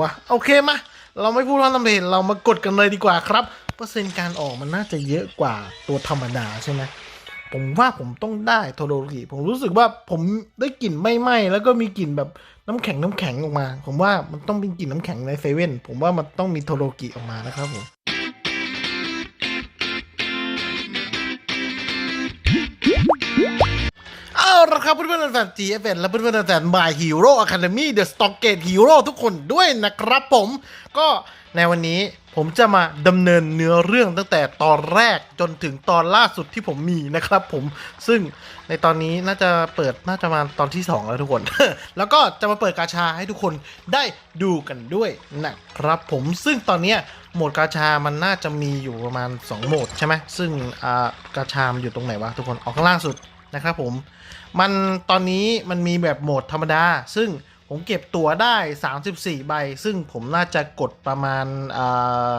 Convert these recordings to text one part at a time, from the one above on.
วะโอเคมาเราไม่พูดว่าทำเพจเรามากดกันเลยดีกว่าครับ เปอร์เซ็นต์การออกมันน่าจะเยอะกว่าตัวธรรมดาใช่ไหมผมว่าผมต้องได้โทโรกิผมรู้สึกว่าผมได้กลิ่นไม่ไหม้แล้วก็มีกลิ่นแบบน้ำแข็งน้ำแข็งออกมา ผมว่ามันต้องเป็นกลิ่นน้ำแข็งในเซเว่นผมว่ามันต้องมีโทโรกิออกมานะครับผม ละครับเพื่อนๆแฟน GFN และเพื่อนๆแฟน My Hero Academy The Stockgate Hero ทุกคนด้วยนะครับผม ก็ในวันนี้ผมจะมาดำเนินเนื้อเรื่องตั้งแต่ตอนแรกจนถึงตอนล่าสุดที่ผมมีนะครับผมซึ่งในตอนนี้น่าจะเปิดน่าจะมาตอนที่ 2 แล้วทุกคน แล้วก็จะมาเปิดกาชาให้ทุกคนได้ดูกันด้วยนะครับผมซึ่งตอนเนี้ยโหมดกาชามันน่าจะมีอยู่ประมาณ 2 โหมดใช่ไหมซึ่งอากาชามอยู่ตรงไหนวะทุกคนออกข้างล่างสุด นะครับผม มันตอนนี้มันมีแบบโหมดธรรมดา ซึ่งผมเก็บตั๋วได้ 34 ใบ ซึ่งผมน่าจะกดประมาณอ่า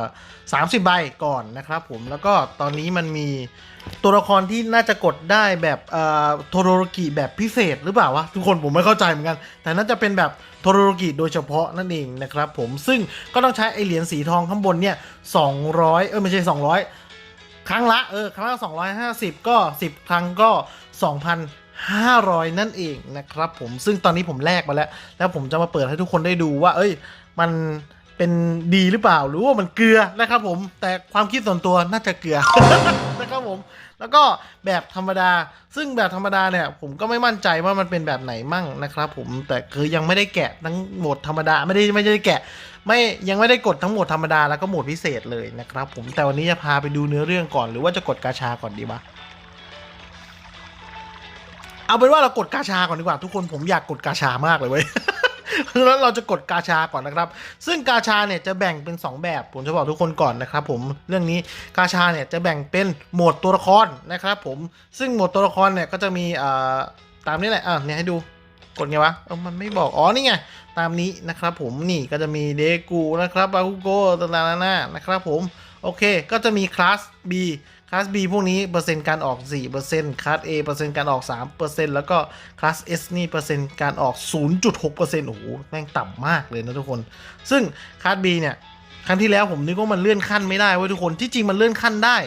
30ใบก่อนนะครับผม แล้วก็ตอนนี้มันมีตัวละครที่น่าจะกดได้แบบโทโรโรกิแบบพิเศษหรือเปล่าวะ ทุกคนผมไม่เข้าใจเหมือนกัน แต่น่าจะเป็นแบบโทโรโรกิโดยเฉพาะนั่นเองนะครับผม ซึ่งก็ต้องใช้ไอเหรียญสีทองข้างบนเนี่ย200 เออไม่ใช่ 200 ครั้งละ เออ ครั้งละ 250 ก็ 10 ครั้งก็ 2,500 นั่นเองนะครับผมซึ่งตอนนี้ผมแลกมาแล้ว แล้วผมจะมาเปิดให้ทุกคนได้ดูว่า เอ้ย มันเป็นดีหรือเปล่าหรือว่ามันเกลือนะครับผมแต่ความคิดส่วนตัวน่าจะเกลือนะครับผม แล้วก็แบบธรรมดา ซึ่งแบบธรรมดาเนี่ย ผมก็ไม่มั่นใจว่ามันเป็นแบบไหนมั่งนะครับ ผมแต่คือยังไม่ได้แกะทั้งโหมดธรรมดาไม่ได้ไม่ได้แกะ ไม่ยังไม่ได้กดทั้งโหมดธรรมดาแล้วก็โหมดพิเศษเลยนะครับ ผมแต่วันนี้จะพาไปดูเนื้อเรื่องก่อน หรือว่าจะกดกาชาก่อนดีวะ เอาเป็นว่าเรากดกาชาก่อนดีกว่าทุกคนผมอยากกดกาชามากเลยเว้ยแล้วเราจะกดกาชาก่อนนะครับ ซึ่งกาชาเนี่ยจะแบ่งเป็น 2 แบบผมจะบอกทุกคนก่อนนะครับ ผมเรื่องนี้กาชาเนี่ยจะแบ่งเป็นโหมดตัวละครนะครับ ผมซึ่งโหมดตัวละครเนี่ยก็จะมีอ่าตามนี้แหละอะเนี่ยให้ดูกดไงวะเออมันไม่บอก อ๋อ นี่ไง ตามนี้นะครับผม นี่ก็จะมีเดกูนะครับบาคุโกต่างๆนะครับผม โอเค ก็จะมีคลาส B ลาส B พวกนี้เปอร์เซ็นต์การออก 4%คลาส A เปอร์เซ็นต์การออก 3%แล้วก็คลาส S นี่เปอร์เซ็นต์การออก 0.6%โอ้โห แม่งต่ำมากเลยนะทุกคน ซึ่งคลาส B เนี่ยครั้งที่แล้วผมนึกว่ามันเลื่อนขั้นไม่ได้เว้ยทุกคนที่จริงมันเลื่อนขั้นได้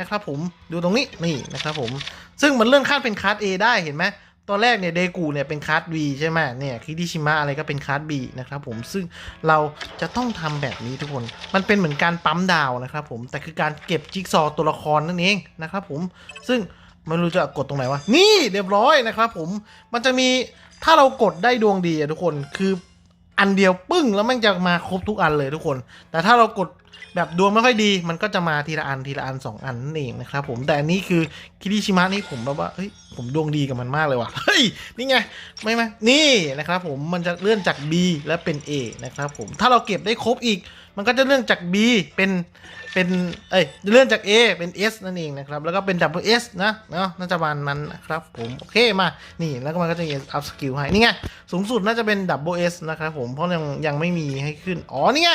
นะครับผมดูตรงนี้นี่นะครับผมซึ่งมันเลื่อนขั้นเป็นคลาส A ได้เห็นไหม ตอนแรกเนี่ยเดกูเนี่ยเป็นคาร์ด B ใช่ไหมเนี่ยคิดิชิมะอะไรก็เป็นคาร์ด B นะครับผมซึ่งเราจะต้องทำแบบนี้ทุกคน มันเป็นเหมือนการปั๊มดาวนะครับผมแต่คือการเก็บจิ๊กซอว์ตัวละครนั่นเองนะครับผมซึ่งไม่รู้จะกดตรงไหนวะนี่เรียบร้อยนะครับผมมันจะมีถ้าเรากดได้ดวงดีอะทุกคนคืออันเดียวปึ้งแล้วมันจะมาครบทุกอันเลยทุกคน แต่ถ้าเรากด แบบดวงไม่ค่อยดี มันก็จะมาทีละอันทีละอันสองอันนั่นเองนะครับผมแต่อันนี้คือคิริชิมะนี่ผมแบบว่าเฮ้ยผมดวงดีกับมันมากเลยว่ะเฮ้ยนี่ไงไม่ไหมนี่นะครับผมมันจะเลื่อนจาก B และเป็น A นะครับผมถ้าเราเก็บได้ครบอีก มันก็จะเลื่อนจาก B เป็นเป็นเอ้ยเลื่อนจาก A เป็น S นั่นเองนะครับแล้วก็เป็น double S นะเนาะน่าจะประมาณนั้นนะครับผมโอเคมานี่แล้วก็มันก็จะมี up skill ให้นี่ไงสูงสุดน่าจะเป็น double S นะครับผมเพราะยังยังไม่มีให้ขึ้นอ๋อนี่ไง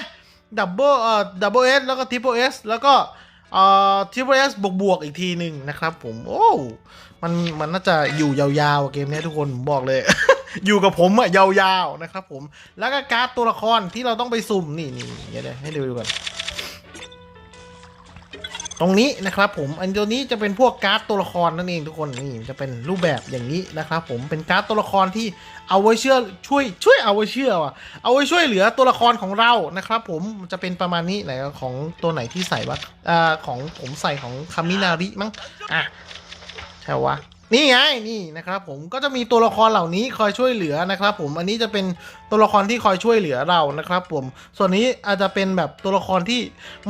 ดับเบิลเอ่อดับเบิลเอสแล้วก็ทริปเปิลเอสแล้วก็เอ่อทริปเปิลเอสบวกบวกอีกทีหนึ่งนะครับผม โอ้มันมันน่าจะอยู่ยาวๆเกมนี้ทุกคนผมบอกเลย อยู่กับผมอะยาวๆนะครับผมแล้วก็การ์ดตัวละครที่เราต้องไปสุ่มนี่นี่เดี๋ยวให้ดูดูกัน ตรงนี้นะครับผมอันตัวนี้จะเป็นพวกการ์ดตัวละครนั่นเองทุกคนนี่จะเป็นรูปแบบอย่างนี้นะครับผมเป็นการ์ดตัวละครที่เอาไว้เชื่อช่วยช่วยเอาไว้เชื่อว่ะเอาไว้ช่วยเหลือตัวละครของเรานะครับผมจะเป็นประมาณนี้ไหนของตัวไหนที่ใส่วะอ่าของผมใส่ของคามินาริมั้งอะใช่วะนี่ไงนี่นะครับผมก็จะมีตัวละครเหล่านี้คอยช่วยเหลือนะครับผมอันนี้จะเป็น ตัวละครที่คอยช่วยเหลือเรานะครับผมส่วนนี้อาจจะเป็นแบบตัวละครที่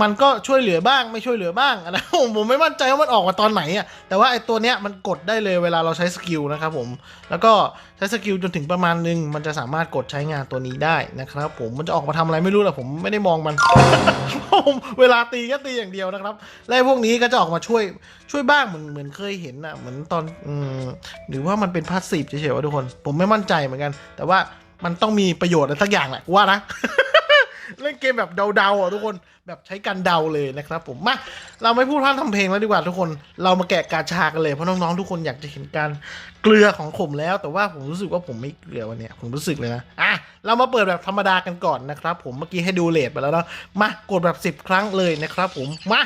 มันก็ช่วยเหลือบ้างไม่ช่วยเหลือบ้างนะผมผมไม่มั่นใจว่ามันออกมาตอนไหนอะแต่ว่าไอ้ตัวเนี้ยมันกดได้เลยเวลาเราใช้สกิลนะครับผมแล้วก็ใช้สกิลจนถึงประมาณนึงมันจะสามารถกดใช้งานตัวนี้ได้นะครับผมมันจะออกมาทำอะไรไม่รู้แหละผมไม่ได้มองมันผมเวลาตีก็ตีอย่างเดียวนะครับและไอ้พวกนี้ก็จะออกมาช่วยช่วยบ้างเหมือนเหมือนเคยเห็นนะเหมือนตอนอืมหรือว่ามันเป็นพาสซีฟเฉยๆวะทุกคน ผมไม่มั่นใจเหมือนกัน แต่ว่า มันต้องมีประโยชน์อะไรสักอย่างแหละว่านะ เล่นเกมแบบเดาๆอะทุกคนแบบใช้การเดาเลยนะครับผมมาเราไม่พูดพร่ำทำเพลงแล้วดีกว่าทุกคน เรามาแกะกาชากันเลยเพราะน้องๆทุกคนอยากจะเห็นการเกลือของผมแล้ว แต่ว่าผมรู้สึกว่าผมไม่เกลือวันนี้ผมรู้สึกเลยนะอะเรามาเปิดแบบธรรมดากันก่อนนะครับ ผมเมื่อกี้ให้ดูเลทไปแล้วเนาะมากดแบบ 10 ครั้งเลยนะครับ ผมมา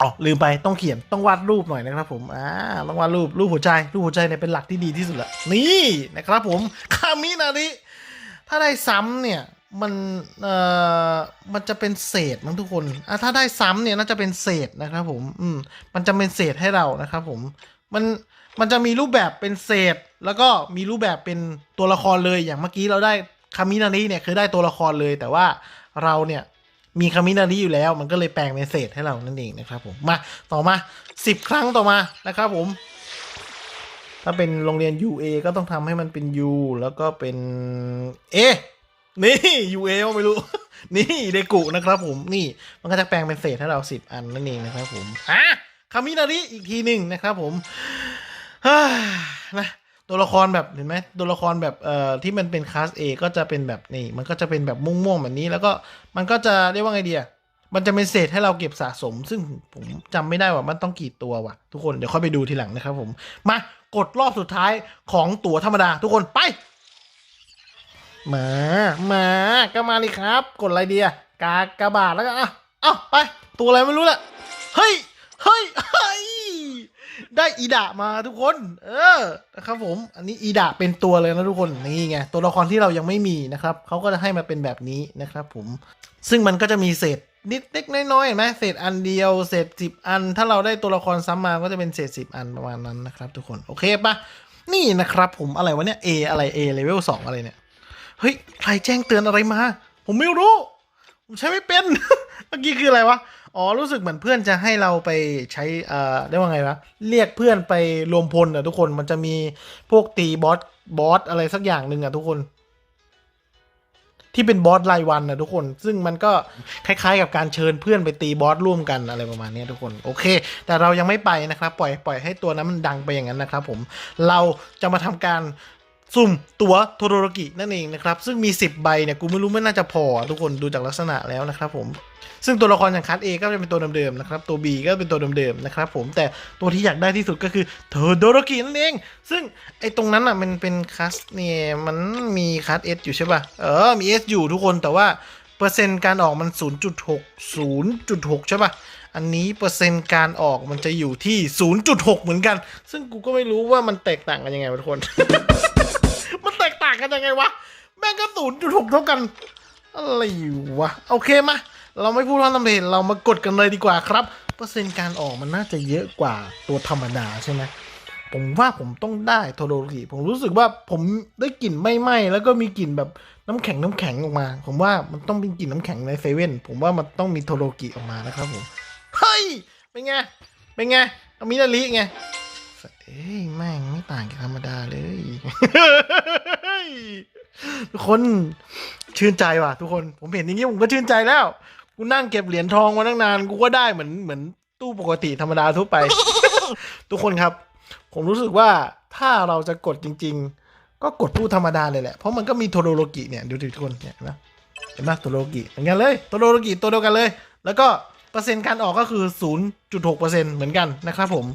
อ๋อลืมไปต้องเขียนต้องวาดรูปหน่อยนะครับผมอ่าต้องวาดรูปรูปหัวใจรูปหัวใจเนี่ยเป็นหลักที่ดีที่สุดละนี่นะครับผมคามินาริถ้าได้ซ้ำเนี่ยมันเอ่อมันจะเป็นเศษมั้งทุกคนอะถ้าได้ซ้ำเนี่ยน่าจะเป็นเศษนะครับผมอืมมันจะเป็นเศษให้เรานะครับผมมันมันจะมีรูปแบบเป็นเศษ แล้วก็มีรูปแบบเป็นตัวละครเลยอย่างเมื่อกี้เราได้คามินาริเนี่ยคือได้ตัวละครเลยแต่ว่าเราเนี่ย มีคามินาริอยู่แล้ว มันก็เลยแปลงเป็นเศษให้เรานั่นเองนะครับผมมาต่อมาสิบครั้งต่อมานะครับผม ถ้าเป็นโรงเรียน UA ก็ต้องทำให้มันเป็น U แล้วก็เป็น A นี่ UA ไม่รู้ นี่เดกุนะครับผมนี่มันก็จะแปลงเป็นเศษให้เราสิบอันนั่นเองนะครับผมอะคามินาริอีกทีหนึ่งนะครับผมฮ่านะ ตัวละครแบบเห็นไหมตัวละครแบบเอ่อที่มันเป็นคลาส A ก็จะเป็นแบบนี่มันก็จะเป็นแบบม่วงๆแบบนี้ แล้วก็มันก็จะเรียกว่าไงเดียมันจะเป็นเศษให้เราเก็บสะสม ซึ่งผมจำไม่ได้ว่ามันต้องกี่ตัวว่ะ ทุกคนเดี๋ยวค่อยไปดูทีหลังนะครับผมมากดรอบสุดท้ายของตั๋วธรรมดา ทุกคนไป มา มาก็มาเลยครับ กดอะไรเดีอะกากระบาดแล้วกันอะเอ้าไป ตัวอะไรไม่รู้แหละเฮ้ยเฮ้ยเฮ้ย ได้อีดะมาทุกคน เออนะครับผม อันนี้อีดะเป็นตัวเลยนะทุกคนนี่ไงตัวละครที่เรายังไม่มีนะครับเขาก็จะให้มาเป็นแบบนี้นะครับผมซึ่งมันก็จะมีเศษนิดเล็กน้อยๆเห็นไหมเศษอันเดียวเศษสิบอัน ถ้าเราได้ตัวละครซ้ำมาก็จะเป็นเศษสิบอันประมาณนั้นนะครับ ทุกคนโอเคปะนี่นะครับผมอะไรวะเนี่ย A อะไร A เลเวลสองอะไรเนี่ยเฮ้ยใครแจ้งเตือนอะไรมา ผมไม่รู้ ผมใช้ไม่เป็น เมื่อกี้คืออะไรวะ อ๋อ รู้สึกเหมือนเพื่อนจะให้เราไปใช้เอ่อเรียกว่าไงวะ เรียกเพื่อนไปรวมพลอะทุกคน มันจะมีพวกตีบอส บอสอะไรสักอย่างหนึ่งอะทุกคน ที่เป็นบอสรายวันนะทุกคน ซึ่งมันก็คล้ายๆ กับการเชิญเพื่อนไปตีบอสร่วมกันอะไรประมาณนี้ทุกคน โอเค แต่เรายังไม่ไปนะครับ ปล่อย ปล่อยให้ตัวนั้นมันดังไปอย่างนั้นนะครับ ผม เราจะมาทำการสุ่มตัวโทโรโรกินั่นเองนะครับ ซึ่งมี 10 ใบเนี่ย กูไม่รู้ไม่น่าจะพอทุกคนดูจากลักษณะแล้วนะครับผม ซึ่งตัวละครอย่างคัส A ก็จะเป็นตัวเดิมๆนะครับตัว B ก็เป็นตัวเดิมๆนะครับผมแต่ตัวที่อยากได้ที่สุดก็คือโทโดโรกินั่นเอง ซึ่งไอ้ตรงนั้นอะมันเป็นคัสเนี่ยมันมีคัส S ออยู่ใช่ป่ะเออมี S ออยู่ทุกคนแต่ว่าเปอร์เซ็นต์การออกมัน 0.6 0.6 ใช่ป่ะ อันนี้เปอร์เซ็นต์การออกมันจะอยู่ที่ 0.6 เหมือนกัน ซึ่งกูก็ไม่รู้ว่ามันแตกต่างกันยังไงทุกคน มันแตกต่างกันยังไงวะ แม่งก็ศูนย์จุดหกเท่ากัน อะไรวะ โอเคมา เราไม่พูดว่าทำเพลงเรามากดกันเลยดีกว่าครับ เปอร์เซ็นต์การออกมันน่าจะเยอะกว่าตัวธรรมดาใช่ไหมผมว่าผมต้องได้โทโรกิผมรู้สึกว่าผมได้กลิ่นไม่ไหม้แล้วก็มีกลิ่นแบบน้ำแข็งน้ำแข็งออกมา ผมว่ามันต้องเป็นกลิ่นน้ำแข็งในเซเว่นผมว่ามันต้องมีโทโรกิออกมานะครับผมเฮ้ยเป็นไงเป็นไงอามินาริไงเอ้ยแม่งไม่ต่างจากธรรมดาเลยทุกคนชื่นใจว่ะ ทุกคนผมเห็นอย่างนี้ผมก็ชื่นใจแล้ว กูนั่งเก็บเหรียญทองมาตั้งนาน กูก็ได้เหมือนเหมือนตู้ปกติธรรมดาทั่วไป ทุกคนครับ ผมรู้สึกว่าถ้าเราจะกดจริง ๆ ก็กดตู้ธรรมดาเลยแหละ เพราะมันก็มีโทโรโรกิเนี่ยดูดิทุกคนเนี่ยเห็นไหมเห็นไหมโทโรโรกิเหมือนกันเลยโทโรโรกิตัวเดียวกันเลย แล้วก็เปอร์เซ็นต์การออกก็คือ 0.6%เหมือนกันนะครับผม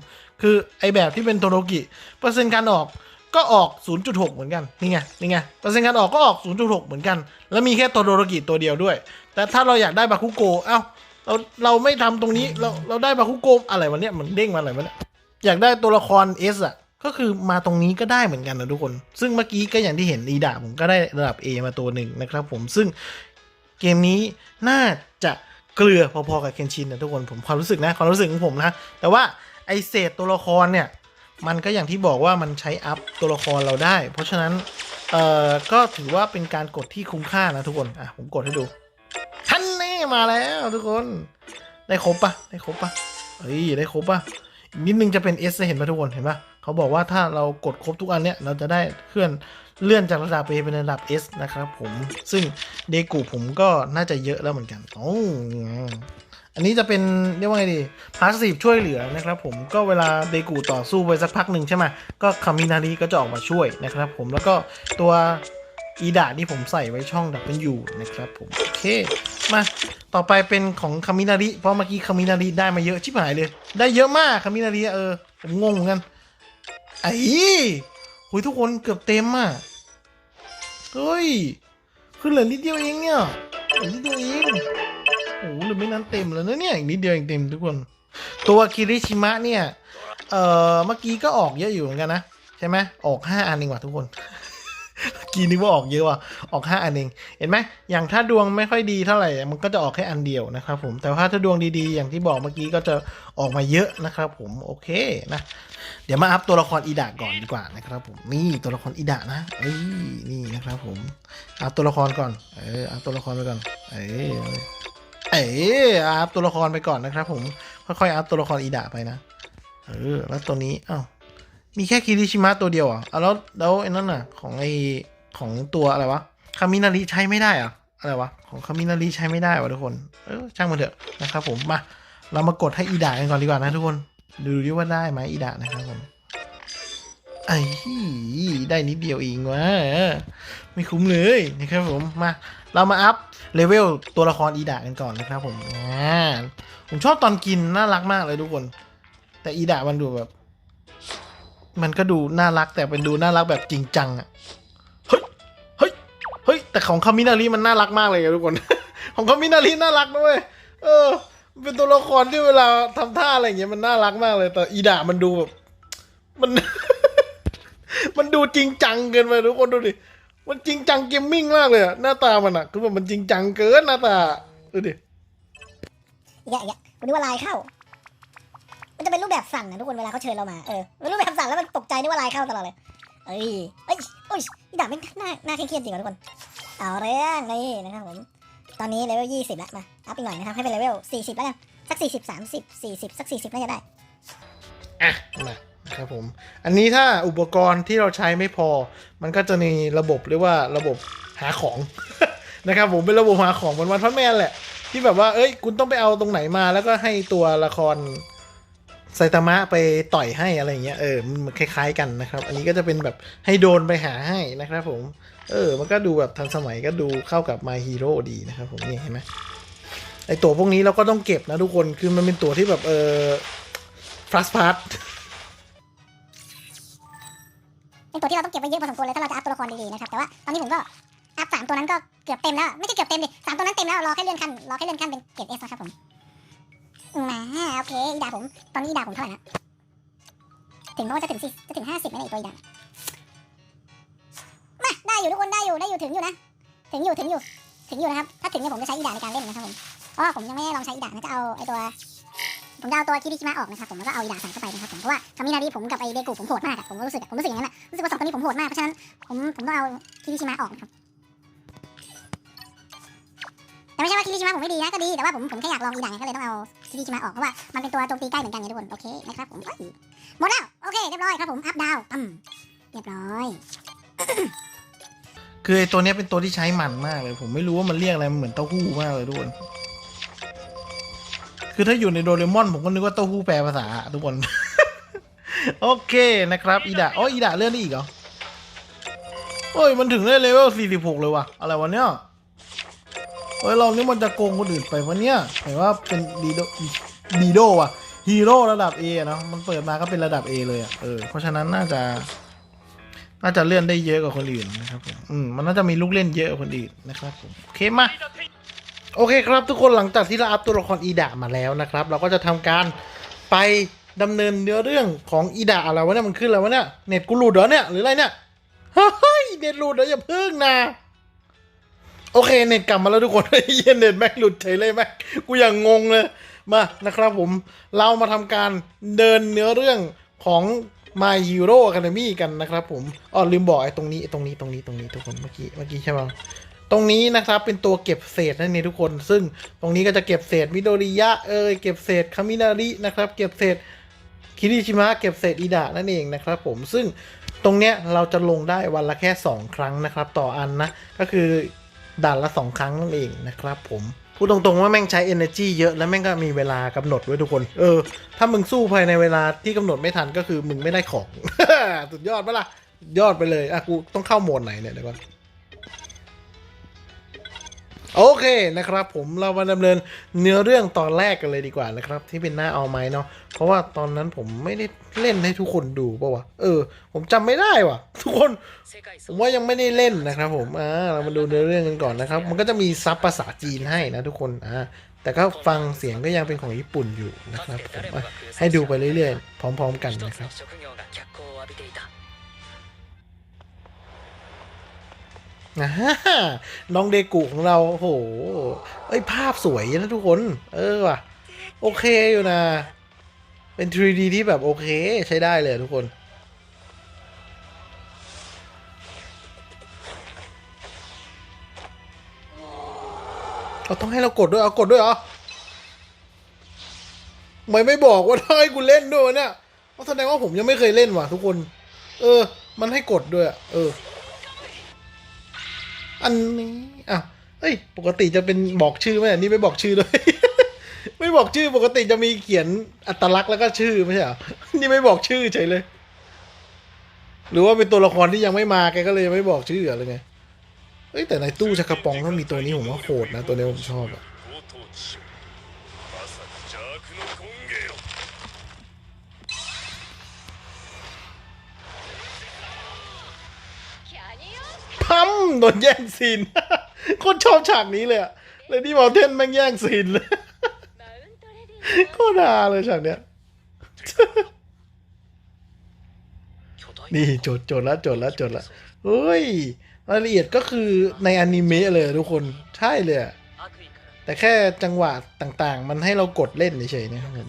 คือไอแบบที่เป็นโทโรกิเปอร์เซ็นต์การออกก็ออก 0.6 เหมือนกัน นี่ไง นี่ไง เปอร์เซ็นต์การออกก็ออก 0.6 เหมือนกัน แล้วมีแค่โทโรกิตัวเดียวด้วย แต่ถ้าเราอยากได้บาคุโกะเอ้าเราเราไม่ทำตรงนี้เราเราได้บาคุโกะอะไรวะเนี่ยมันเด้งมาอะไรวะเนี่ยอยากได้ตัวละคร S อะก็คือมาตรงนี้ก็ได้เหมือนกันนะทุกคน ซึ่งเมื่อกี้ก็อย่างที่เห็นอีดาผมก็ได้ระดับ A มาตัวหนึ่งนะครับผมซึ่งเกมนี้น่าจะเกลือพอๆกับเคนชินนะทุกคนผมความรู้สึกนะความรู้สึกของผมนะแต่ว่าไอเศษตัวละครเนี่ยมันก็อย่างที่บอกว่ามันใช้อัพตัวละครเราได้ เพราะฉะนั้นเอ่อก็ถือว่าเป็นการกดที่คุ้มค่านะทุกคนอะผมกดให้ดู มาแล้วทุกคน ได้ครบปะได้ครบปะเฮ้ยได้ครบปะนิดนึงจะเป็น S เห็นปะทุกคนเห็นปะเขาบอกว่าถ้าเรากดครบทุกอันเนี้ยเราจะได้เคลื่อนเลื่อนจากระดับ A เป็นระดับ S นะครับผมซึ่งเดกูผมก็น่าจะเยอะแล้วเหมือนกันโอ้อันนี้จะเป็นเรียกว่าไงดีพาสซีฟช่วยเหลือนะครับผมก็เวลาเดกูต่อสู้ไปสักพักหนึ่งใช่ไหมก็คามินารีก็จะออกมาช่วยนะครับผมแล้วก็ตัว อีดานี่ผมใส่ไว้ช่องดับเบิลยูนะครับผม โอเค มาต่อไปเป็นของคามินาริเพราะเมื่อกี้คามินาริได้มาเยอะชิบหายเลย ได้เยอะมากคามินาริเออ ผมงงเหมือนกันไอ้หุยทุกคนเกือบเต็มอะเฮ้ยคือเหลือนิดเดียวเองเนี่ยเหลือนิดเดียวเองโอ้โหหรือไม่นั้นเต็มแล้วนะเนี่ยอีกนิดเดียวเองเต็มทุกคน ตัวคิริชิมะเนี่ยเออเมื่อกี้ก็ออกเยอะอยู่เหมือนกันนะ ใช่ไหมออกห้าอันเองว่ะทุกคน กี้นึกว่าออกเยอะว่ะออกห้าอันเอง เห็นไหมอย่างถ้าดวงไม่ค่อยดีเท่าไหร่มันก็จะออกแค่อันเดียวนะครับผมแต่ว่าถ้าดวงดีๆ อย่างที่บอกเมื่อกี้ก็จะออกมาเยอะนะครับผมโอเคนะเดี๋ยวมาอัพตัวละครอีดาก่อนดีกว่านะครับผมนี่ตัวละครอีดานะเอ้ยนี่นะครับผมอัพตัวละครก่อนเอออัพตัวละครไปก่อนเออเอออัพตัวละครไปก่อนนะครับผมค่อยๆอัพตัวละครอีดาไปนะเออแล้วตัวนี้อ้าวมีแค่คิริชิมะตัวเดียวอะอะแล้วแล้วไอ้นั่นน่ะ ของไอ้ ของตัวอะไรวะคามินาริใช้ไม่ได้อะอะไรวะของคามินาริใช้ไม่ได้วะทุกคนเออช่างมันเถอะนะครับผมมาเรามากดให้อีดากันก่อนดีกว่านะทุกคนดูดิว่าได้ไหมอีดานะครับผมไอ้ได้นิดเดียวเองวะไม่คุ้มเลยนะครับผมมาเรามาอัพเลเวลตัวละครอีดากันก่อนนะครับผมอ่าผมชอบตอนกินน่ารักมากเลยทุกคน แต่อีดามันดูแบบ มันก็ดูน่ารักแต่เป็นดูน่ารักแบบจริงจังอะ แต่ของคามินารีมันน่ารักมากเลยทุกคน ของคามินารีน่ารักด้วย เออ เป็นตัวละครที่เวลาทำท่าอะไรอย่างเงี้ยมันน่ารักมากเลย แต่อีดามันดูแบบมัน มันดูจริงจังเกินไปทุกคนดูดิ มันจริงจังเกมมิ่งมากเลยอะหน้าตามันอะคือแบบมันจริงจังเกินหน้าตาดูดิอย่างอีกอย่ากูนึกว่าลายเข้า มันจะเป็นรูปแบบสั่นนะทุกคนเวลาเขาเชิญเรามา เออเป็นรูปแบบสั่นแล้วมันตกใจนึกว่าลายเข้าตลอดเลย เอ้ยเอ้ยโอ้ยนี่ดาบไม่งน่าน่าเครียดจริงว่ะทุกคน เอาเรื่องนี่นะครับผม ตอนนี้เลเวลยี่สิบแล้วมา อัพอีกหน่อยนะครับ ให้เป็นเลเวลสี่สิบแล้วกัน สักสี่สิบสามสิบสี่สิบสักสี่สิบน่าจะได้ อะ มาครับผม อันนี้ถ้าอุปกรณ์ที่เราใช้ไม่พอ มันก็จะมีระบบเรียกว่าระบบหาของนะครับผมเป็นระบบหาของเหมือนวันพันแมนแหละ ที่แบบว่าเอ้ย คุณต้องไปเอาตรงไหนมาแล้วก็ให้ตัวละคร ไซตามะไปต่อยให้อะไรเงี้ยเออมันคล้าย ๆ กันนะครับ อันนี้ก็จะเป็นแบบให้โดนไปหาให้นะครับผม เออ มันก็ดูแบบทันสมัยก็ดูเข้ากับ My Hero ดีนะครับผมนี่เห็นไหมไอตัวพวกนี้เราก็ต้องเก็บนะทุกคนคือมันเป็นตัวที่แบบเออฟลัสพาร์เป็นตัวที่เราต้องเก็บไว้เยอะพอสมควรเลยถ้าเราจะอัพตัวละครดีๆนะครับแต่ว่าตอนนี้ผมก็อัพสามตัวนั้นก็เกือบเต็มแล้วไม่ใช่เกือบเต็มดิสามตัวนั้นเต็มแล้วรอแค่เลื่อนขั้นรอแค่เลื่อนขั้นเป็นเกรดเอสนะครับผม มาโอเคอีดาผม ตอนนี้อีดาผมเท่าไหร่นะถึงเพราะว่าจะถึงสิจะถึงห้าสิบไหมอีกตัวอีดามาได้อยู่ทุกคนได้อยู่ได้อยู่ถึงอยู่นะ ถึงอยู่ถึงอยู่ถึงอยู่นะครับ ถ้าถึงเนี่ยผมจะใช้อีดาในการเล่นนะครับผมเพราะผมยังไม่ได้ลองใช้อีดานะจะเอาไอตัว ผมจะเอาตัวคิริชิมะออกนะครับผมแล้วก็เอาอีดาใส่เข้าไปนะครับผมเพราะว่าคามินารีผมกับไอเดกูผมโหดมากอะผมก็รู้สึกผมรู้สึกอย่างนั้นอะรู้สึกว่าสองตัวนี้ผมโหดมากเพราะฉะนั้นผมผมต้องเอาคิริชิมะออกนะครับ แต่ไม่ใช่ว่าคิริชิมะผมไม่ดีนะก็ดีแต่ว่าผมผมแค่อยากลองอีดาไงก็เลยต้องเอาคิริชิมะออกเพราะว่ามันเป็นตัวโจมตีใกล้เหมือนกันไงทุกคนโอเคนะครับผมหมดแล้วโอเคเรียบร้อยครับผมอัพดาวปั๊มเรียบร้อยคือไอตัวนี้เป็นตัวที่ใช้มันมากเลย ผมไม่รู้ว่ามันเรียกอะไรมันเหมือนเต้าหู้มากเลยทุกคนคือถ้าอยู่ในโดเรมอนผมก็นึกว่าเต้าหู้แปลภาษาทุกคนโอเคนะครับอีดาอ๋ออีดาเลื่อนได้อีกเหรอโอ้ยมันถึงได้เลเวล46เลยว่ะอะไรวะเนี่ย เฮ้ยเรานี่มันจะโกงคนอื่นไปวะเนี่ยเห็นว่าเป็นดีโดดีโดว่ะฮีโร่ระดับ A อเนาะมันเปิดมาก็เป็นระดับ A เลยอะเออเพราะฉะนั้นน่าจะ น่าจะเลื่อนได้เยอะกว่าคนอื่นนะครับผมอืมมันน่าจะมีลูกเล่นเยอะกว่าคนอื่นนะครับผมโอเคมาโอเคครับ ทุกคนหลังจากที่เราอัพตัวละครอีดามาแล้วนะครับ เราก็จะทำการไปดำเนินเนื้อเรื่องของอีดาอะไรวะเนี่ยมันขึ้นแล้ววะเนี่ยเน็ตกูหลุดเหรอเนี่ยหรืออะไรเนี่ยเฮ้ยเน็ตหลุดเหรออย่าพึ่งนะ โอเคเน็ตกลับมาแล้วทุกคนเย็นเน็ตแม็กหลุดเฉยเลยแม็กกูอย่างงงเลยมานะครับผมเรามาทำการเดินเนื้อเรื่องของ My Hero Academy กันนะครับผมอ๋อลืมบอกไอ้ตรงนี้ตรงนี้ตรงนี้ตรงนี้ทุกคนเมื่อกี้เมื่อกี้ใช่ไหมตรงนี้นะครับเป็นตัวเก็บเศษนั่นเองทุกคน ซึ่งตรงนี้ก็จะเก็บเศษมิโดริยะเอยเก็บเศษคามินารินะครับ เก็บเศษคิริชิมะเก็บเศษอิดะนั่นเองนะครับผมซึ่งตรงเนี้ยเราจะลงได้วันละแค่ 2 ครั้งนะครับ ต่ออันนะ ก็คือ ด่านละ 2 ครั้งนั่นเองนะครับผมพูดตรงๆว่าแม่งใช้ energy เยอะแล้วแม่งก็มีเวลากำหนดไว้ทุกคน เออ ถ้ามึงสู้ภายในเวลาที่กำหนดไม่ทันก็คือมึงไม่ได้ของ สุดยอดปะล่ะ ยอดไปเลย อะกูต้องเข้าโหมดไหนเนี่ยเดี๋ยวก่อน โอเคนะครับผมเรามาดำเนินเนื้อเรื่องตอนแรกกันเลยดีกว่านะครับ ที่เป็นหน้าเอาไหมเนาะเพราะว่าตอนนั้นผมไม่ได้เล่นให้ทุกคนดูป่าวะเออ ผมจำไม่ได้ว่ะ ทุกคนผมว่ายังไม่ได้เล่นนะครับผมอ่าเรามาดูเนื้อเรื่องกันก่อนนะครับ มันก็จะมีซับภาษาจีนให้นะทุกคนอ่าแต่ก็ฟังเสียงก็ยังเป็นของญี่ปุ่นอยู่นะครับผมให้ดูไปเรื่อยๆ พร้อม ๆ กันนะครับ น้องเดกุของเราโอ้โหเอ้ยภาพสวยนะทุกคน เออว่ะ โอเคอยู่นะ เป็น 3D ที่แบบโอเคใช้ได้เลยทุกคนเราต้องให้เรากดด้วย เอากดด้วยเหรอทำไม่ไม่บอกว่าถ้าให้กูเล่นด้วยเนี่ยก็แสดงว่าผมยังไม่เคยเล่นว่ะทุกคน เออ มันให้กดด้วยอะเออ อันนี้อะเอ้ย ปกติจะเป็นบอกชื่อไหมนี่ไม่บอกชื่อด้วยไม่บอกชื่อ ปกติจะมีเขียนอัตลักษณ์แล้วก็ชื่อไม่ใช่หรอ นี่ไม่บอกชื่อเฉยเลย หรือว่าเป็นตัวละครที่ยังไม่มาแกก็เลยไม่บอกชื่ออะไรไงเอ้ยแต่ในตู้ชักกระปองต้องมีตัวนี้ผมว่าโหดนะ ตัวนี้ผมชอบอะ ค้ำโดนแย่งซีน โคตรชอบฉากนี้เลยอะเลยที่มอลเทนแม่งแย่งซีนเลย โคตรฮาเลยฉากเนี้ย นี่โจดโจดละโจดละโจดล้วเฮ้ยรายละเอียดก็คือในอนิเมะเลยทุกคนใช่เลยแต่แค่จังหวะต่างๆ มันให้เรากดเล่นเฉยๆนะครับผม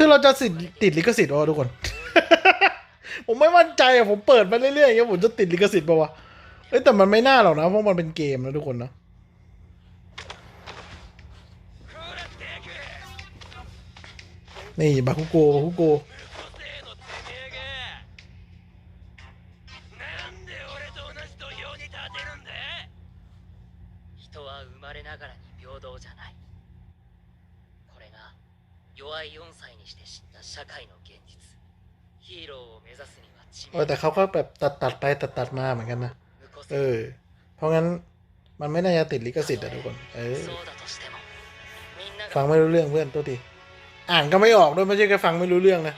คือเราจะสิทธิ์ติดลิขสิทธิ์วะทุกคน ผมไม่มั่นใจอะผมเปิดมาเรื่อยๆอย่างเงี้ยผมจะติดลิขสิทธิ์ปะวะเอ้ยแต่มันไม่น่าหรอกนะเพราะมันเป็นเกมนะทุกคนนะนี่บาคุโกบาคุโก 弱い4歳にして知った社会の現実ヒーローを目指すには致 เออแต่เขาก็แบบตัดตัดๆไปตัดตัดๆมาเหมือนกันนะ 無個 เอ 性 อ เพราะงั้นมันไม่น่าจะติดลิขสิทธิ์อะทุกคน เออ そうだとしてもみんな ฟัง が ไม่รู้เรื่องเพื่อนตัวทีอ่านก็ไม่ออกด้วยไม่ใช่แค่ฟังไม่รู้เรื่องนะ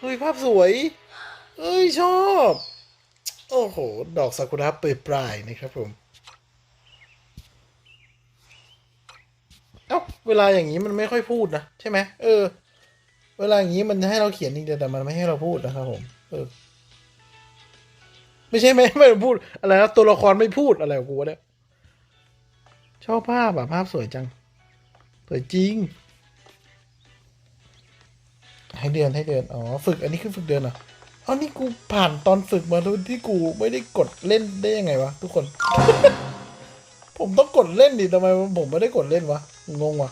เฮ้ยภาพสวย เอ้ยชอบ โอ้โห ดอกซากุระเปรยปลายนะครับผม เอ้าเวลาอย่างนี้มันไม่ค่อยพูดนะใช่ไหมเออ เวลาอย่างนี้มันจะให้เราเขียนอย่างแต่มันไม่ให้เราพูดนะครับผม เออ ไม่ใช่ไม่ไม่พูดอะไรนะตัวละครไม่พูดอะไรกูเนี่ยชอบภาพอะภาพสวยจัง สวยจริง ให้เดือนให้เดือนอ๋อฝึกอันนี้คือฝึกเดือนเหรออ๋อนี่กูผ่านตอนฝึกมาโดยที่กูไม่ได้กดเล่นได้ยังไงวะทุกคน ผมต้องกดเล่นดิทำไมผมไม่ได้กดเล่นวะ งงว่ะ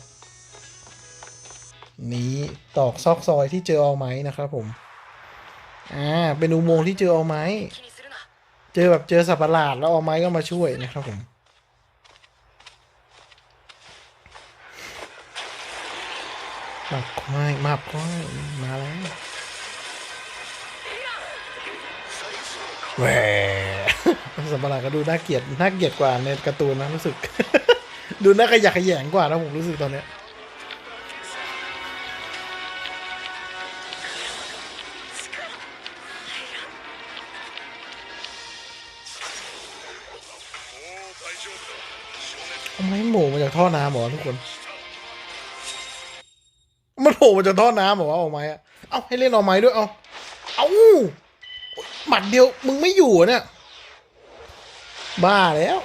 นี้ตอกซอกซอยที่เจอเอาไม้นะครับผม อ่า เป็นอุโมงค์ที่เจอเอาไม้ เจอแบบเจอสัตว์ประหลาดแล้วเอาไม้ก็มาช่วยนะครับผมมาควายมาควายมาแล้วแหวสัมปราดก็ดูน่าเกลียดน่าเกลียดกว่าในการ์ตูนนะรู้สึก ดูน่าขยักขยงกว่านะผมรู้สึกตอนเนี้ยทำไมหมูมาจากท่อน้ำหรอทุกคน มันโผล่มาจากท่อน้ำหรอวะเอาไม้อะเอาให้เล่นเอาไม้ด้วย เอาเอาหมัดเดียวมึงไม่อยู่เนี่ย บ้าแล้ว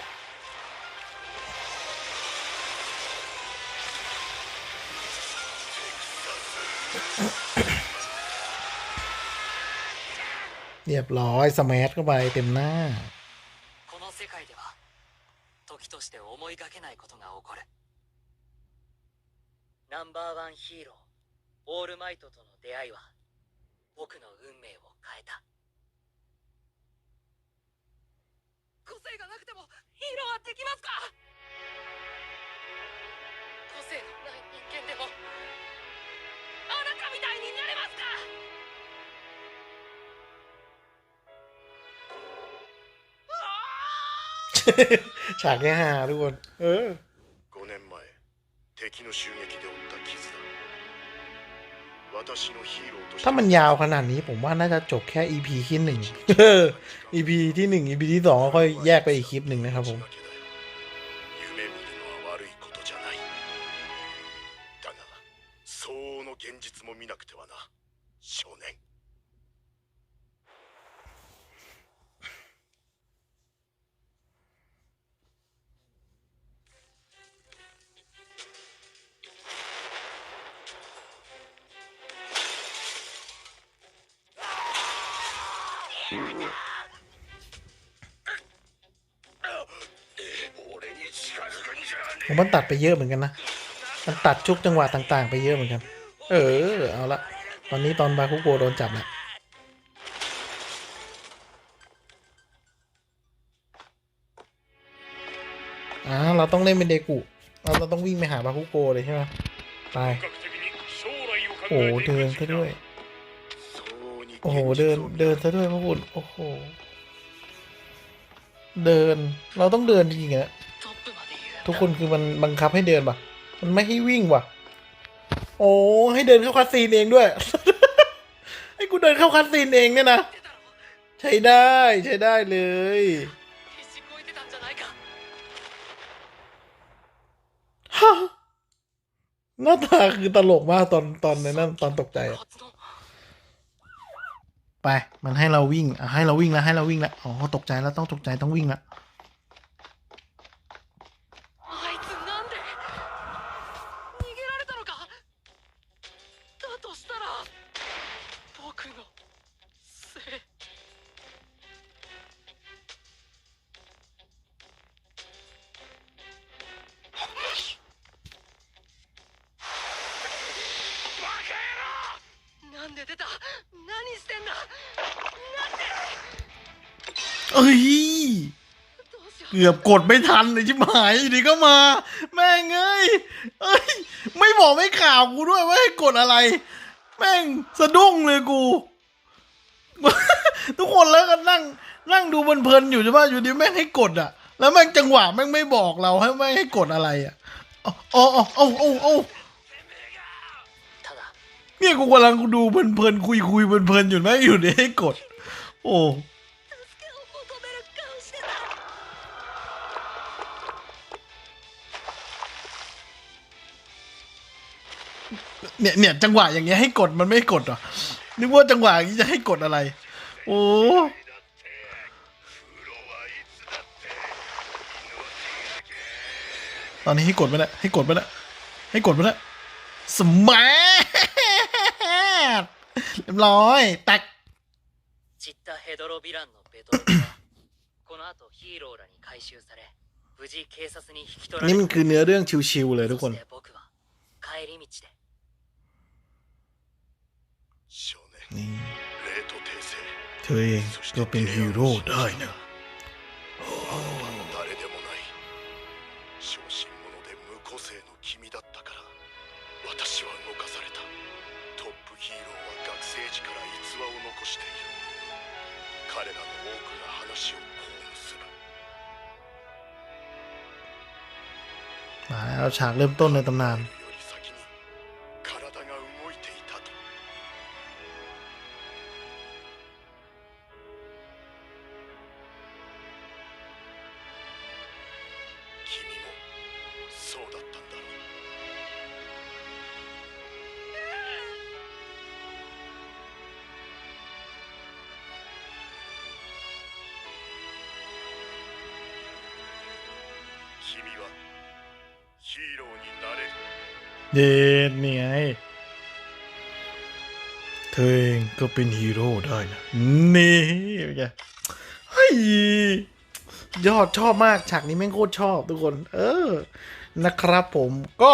เรียบร้อยสมัเข้าไปเต็มหน้า この世界では時として思いがけないことが起こるナンバーワンヒーローオールマイトとの出会いは僕の運命を変えた個性がなくてもヒーローはできますか個性の ฉากนี้ฮาทุกคน เออ 5年前敵の襲撃で負った傷だ私のヒーローとして ถ้ามันยาวขนาดนี้ผมว่าน่าจะจบแค่ EP ที่หนึ่ง เออ EP ที่หนึ่ง EP ที่สองก็ค่อยแยกไปอีกคลิปหนึ่งนะครับผม ผมมันตัดไปเยอะเหมือนกันนะ มันตัดชุกจังหวะต่างๆ ไปเยอะเหมือนกัน เออ เอาละ ตอนนี้ตอนบาคุโกโดนจับแล้วอ่าเราต้องเล่นเป็นเดกุเราเราต้องวิ่งไปหาบาคุโกเลยใช่ไหมตาย โอ้เดินซะด้วย โอ้โหเดินเดินซะด้วยพระคุณโอ้โห เดินเราต้องเดินจริงๆนะทุกคนคือมันบังคับให้เดินปะมันไม่ให้วิ่งวะโอ้ให้เดินเข้าคัสซีนเองด้วย ให้กูเดินเข้าคัสซีนเองเนี่ยนะใช้ได้ใช้ได้เลยฮหน้าตาคือตลกมากตอนตอนในนั้นตอนตกใจอะ ไป มันให้เราวิ่งให้เราวิ่งแล้วให้เราวิ่งแล้วอ๋อตกใจแล้วต้องตกใจต้องวิ่งแล้ว เกือบกดไม่ทันเลยชิบหายอยู่ดีก็มา แม่งเอ้ยเอ้ย ไม่บอกไม่ข่าวกูด้วยว่าให้กดอะไร แม่งสะดุ้งเลยกู ทุกคนแล้วก็นั่ง นั่งดูเพลินๆอยู่ใช่ปะอยู่ดีแม่งให้กดอะ แล้วแม่งจังหวะแม่งไม่บอกเราให้แม่งให้กดอะไรอะอ๋ออ๋ออ๋ออ๋ออ๋ออ๋อただเนี่ยกูกำลังดูเพลินๆคุยคุยๆเพลินๆอยู่แม่งอยู่ดีให้กด โอ้ เนี่ยเนี่ยจังหวะอย่างเงี้ยให้กดมันไม่กดเหรอนึกว่าจังหวะอย่างนี้จะให้กดอะไร โอ้ ตอนนี้ให้กดไปแล้วให้กดไปแล้วให้กดไปแล้วสมัยเรียบร้อยแตก 散ったヘドロヴィランのベトルトはこの後ヒーローらに回収され無事警察に引き取られ นี่มันคือเนื้อเรื่องชิวๆเลยทุกคน そして僕は帰り道で少年 นี่เธอเองก็เป็นฮีโร่ได้นะมาแล้วฉากเริ่มต้นในตำนาน ヒーローになれる เย็นนี่ไงเธอเองก็เป็นฮีโร่ได้นะ นี่เป็นไงเฮ้ยยอดชอบมากฉากนี้แม่งโคตรชอบทุกคน เออ นะครับผมก็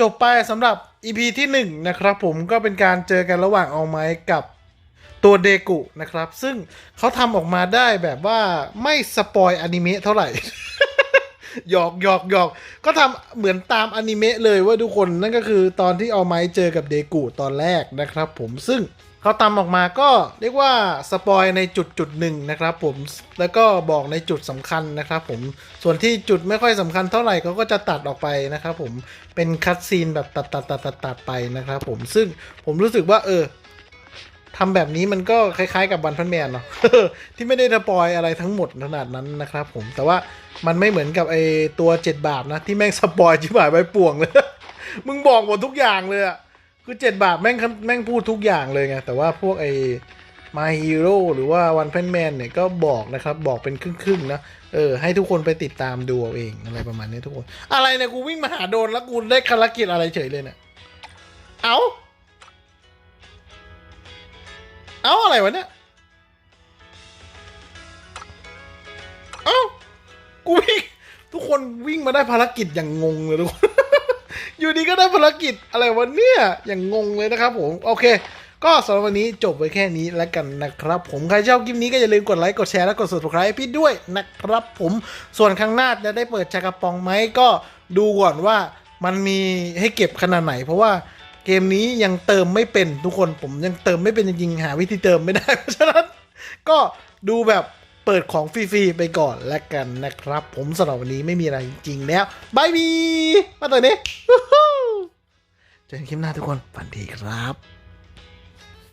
จบไปสำหรับ EP ที่หนึ่งนะครับผมก็เป็นการเจอกันระหว่างเอาไม้กับตัวเดกุนะครับ ซึ่งเขาทำออกมาได้แบบว่าไม่สปอยอนิเมะเท่าไหร่ หยอกหยอกหยอกก็ทำเหมือนตามอนิเมะเลยว่าทุกคนนั่นก็คือตอนที่เอาไม้เจอกับเดกูตอนแรกนะครับ ผมซึ่งเขาทำออกมาก็เรียกว่าสปอยในจุดจุดหนึ่งนะครับผมแล้วก็บอกในจุดสำคัญนะครับผมส่วนที่จุดไม่ค่อยสำคัญเท่าไหร่เขาก็จะตัดออกไปนะครับผมเป็นคัตซีนแบบตัดตัดตัดตัดตัดไปนะครับผมซึ่งผมรู้สึกว่าเออ ทำแบบนี้มันก็คล้ายๆกับวันพันแมนเนาะที่ไม่ได้สปอยอะไรทั้งหมดขนาดนั้นนะครับผมแต่ว่ามันไม่เหมือนกับไอตัว7บาทนะ ที่แม่งสปอยชิบหายไปป่วงเลย มึงบอกหมดทุกอย่างเลยอะคือ7บาทแม่งแม่งพูดทุกอย่างเลยไงแต่ว่าพวกไอ My Hero หรือว่า One Punch Man เนี่ยก็บอกนะครับ บอกเป็นครึ่งๆนะเออให้ทุกคนไปติดตามดูเอาเองอะไรประมาณนี้ทุกคน อะไรเนี่ยกูวิ่งมาหาโดนแล้วกูได้ภารกิจอะไรเฉยเลยเนี่ยเอ้า เอาอะไรวะเนี่ย เอ้า กูวิ่งทุกคนวิ่งมาได้ภารกิจอย่างงงเลยทุกคน อยู่ดีก็ได้ภารกิจอะไรวะเนี่ย อย่างงงเลยนะครับผม โอเค ก็สำหรับวันนี้จบไว้แค่นี้แล้วกันนะครับ ผมใครชอบคลิปนี้ก็อย่าลืมกดไลค์กดแชร์และกด subscribe ให้พี่ด้วยนะครับ ผมส่วนข้งหน้าจะได้เปิดชากระปองไหมก็ดูก่อนว่ามันมีให้เก็บขนาดไหน เพราะว่า เกมนี้ยังเติมไม่เป็นทุกคนผมยังเติมไม่เป็นจริงๆหาวิธีเติมไม่ได้ เพราะฉะนั้นก็ดูแบบเปิดของฟรีๆไปก่อนแล้วกันนะครับ ผมสำหรับวันนี้ไม่มีอะไรจริงๆแล้วบายบีมาตอนนี้เจอกันคลิปหน้าทุกคนฝันดีครับ